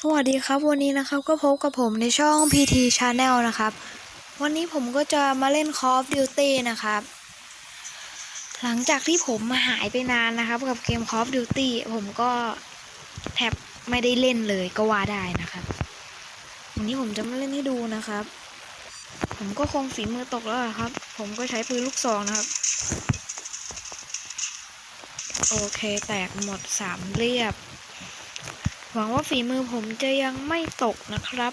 สวัสดีครับวันนี้นะครับก็พบกับผมในช่อง PT Channel นะครับ วันนี้ผมก็จะมาเล่น Call of Duty นะครับ หลังจากที่ผมมาหายไปนานนะครับ กับเกม Call of Duty ผมก็แทบไม่ได้เล่นเลยก็ว่าได้นะครับวันนี้ผมจะมาเล่นให้ดูนะครับ ผมก็คงฝีมือตกแล้วครับ ผมก็ใช้ปืนลูกซองนะครับ โอเคแตกหมดสามเรียบ หวังว่าฝีมือผมจะยังไม่ตกนะครับ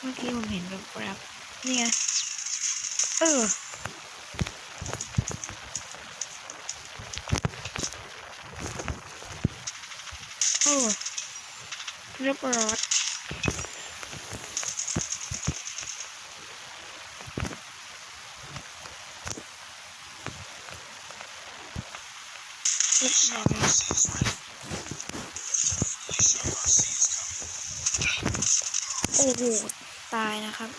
เมื่อกี้ผมเห็นแบบแบบนี่ไง เออโอ้เรียบร้อย รียบร้อยโอ้โหตายนะครับ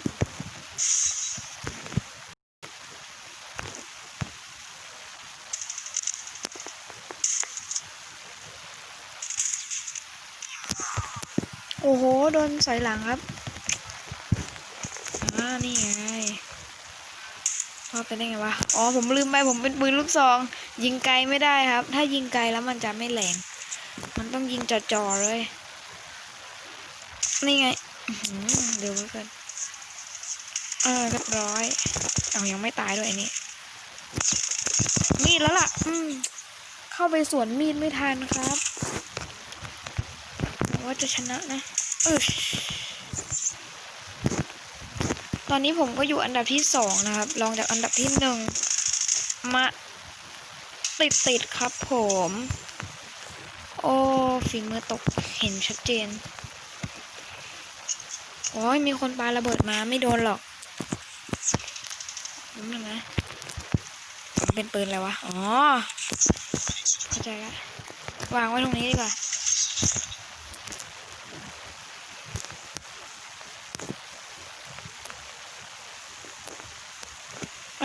โอ้โห โดนใส่หลังครับ อ่า นี่ไง อดไปได้ไงวะ อ๋อผมลืมไปผมเป็นปืนลูกซอง ยิงไกลไม่ได้ครับ ถ้ายิงไกลแล้วมันจะไม่แรง มันต้องยิงจ่อๆเลย นี่ไงเดี๋ยวไว้ก่อนเออเรียบร้อย เอายังไม่ตายด้วยนี่ มีดแล้วล่ะ อืม เข้าไปสวนมีดไม่ทันครับหวังว่าจะชนะนะเออ ตอนนี้ผมก็อยู่อันดับที่สองนะครับรองจากอันดับที่หนึ่งมาติดติดๆครับผม โอ้ฝีมือตกเห็นชัดเจน โอ้ยมีคนปาระเบิดมาไม่โดนหรอกรู้ไหมนะมันเป็นปืนอะไรวะ อ๋อ เข้าใจละวางไว้ตรงนี้ดีกว่า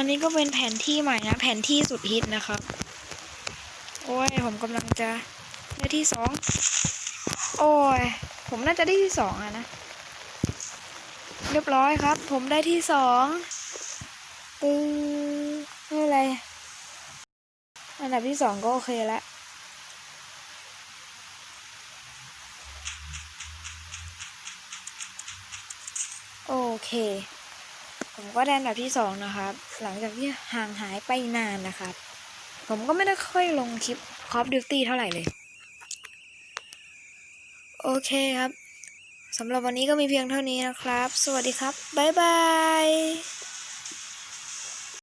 นนี้ก็เป็นแผนที่ใหม่นะ แผนที่สุดฮิตนะครับ โอ้ย ผมกำลังจะได้ที่สอง โอ้ย ผมน่าจะได้ที่สองอะนะ เรียบร้อยครับ ผมได้ที่สองตึงไม่เป็นไร อันดับที่สองก็โอเคแล้วโอเค ผมก็ได้อันดับที่สองนะครับ หลังจากที่ห่างหายไปนานนะครับ ผมก็ไม่ได้ค่อยลงคลิปคอฟดิวตี้เท่าไหร่เลย โอเคครับสำหรับวันนี้ก็มีเพียงเท่านี้นะครับ สวัสดีครับ บ๊ายบาย